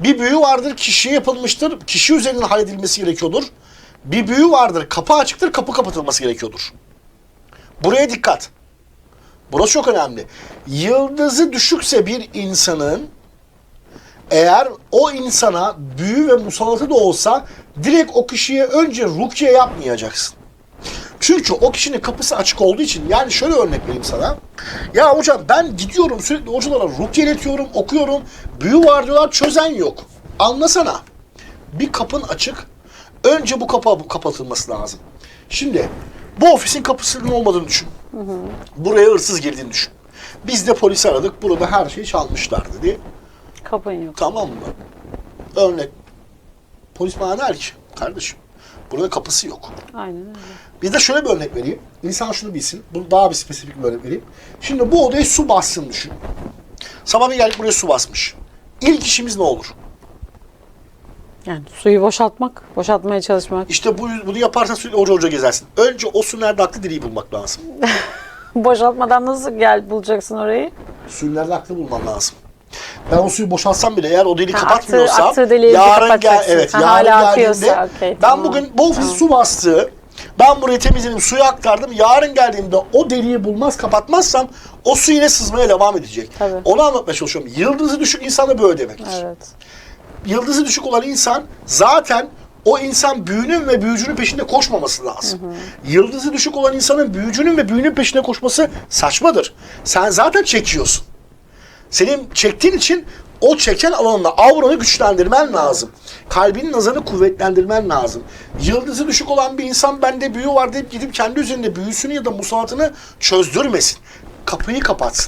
Bir büyü vardır kişiye yapılmıştır. Kişi üzerinden halledilmesi gerekiyordur. Bir büyü vardır kapı açıktır kapı kapatılması gerekiyordur. Buraya dikkat. Burası çok önemli. Yıldızı düşükse bir insanın eğer o insana büyü ve musallatı da olsa direkt o kişiye önce rukiye yapmayacaksın. Çünkü o kişinin kapısı açık olduğu için yani şöyle örnek vereyim sana. Ya hocam ben gidiyorum sürekli hocalara rukiye iletiyorum, okuyorum. Büyü var diyorlar çözen yok. Anlasana. Bir kapın açık. Önce bu kapı kapatılması lazım. Şimdi bu ofisin kapısının olmadığını düşün. Buraya hırsız girdiğini düşün. Biz de polisi aradık. Burada her şeyi çalmışlar dedi. Kapın yok. Tamam mı? Örnek. Polis bana der ki kardeşim burada kapısı yok. Aynen öyle. Bir de şöyle bir örnek vereyim. İnsan şunu bilsin. Bunu daha bir spesifik bir örnek vereyim. Şimdi bu odaya su bassın düşün. Sabah bir geldik buraya su basmış. İlk işimiz ne olur? Yani suyu boşaltmak, boşaltmaya çalışmak. İşte bu, bunu yaparsan sürekli hoca hoca gezersin. Önce o su nerede aklı direği bulmak lazım. Boşaltmadan nasıl gel bulacaksın orayı? Suyu nerede aklı bulman lazım. Ben o suyu boşaltsam bile eğer o deliği Ha, kapatmıyorsam aktığı deliği yarın gel evet Ha, yarın hala geldiğimde akıyorsa, okey, ben tamam. bugün bu ofis su bastı. Ben burayı temizledim, suyu aktardım. Yarın geldiğimde o deliği bulmaz, kapatmazsam o su yine sızmaya devam edecek. Tabii. Onu anlatmaya çalışıyorum. Yıldızı düşük insan da böyle demektir. Evet. Yıldızı düşük olan insan zaten o insan büyünün ve büyücünün peşinde koşmaması lazım. Yıldızı düşük olan insanın büyücünün ve büyünün peşinde koşması saçmadır. Sen zaten çekiyorsun. Senin çektiğin için o çeken alanında avranı güçlendirmen lazım. Kalbinin nazarını kuvvetlendirmen lazım. Yıldızı düşük olan bir insan bende büyü var deyip gidip kendi üzerinde büyüsünü ya da musallatını çözdürmesin. Kapıyı kapatsın.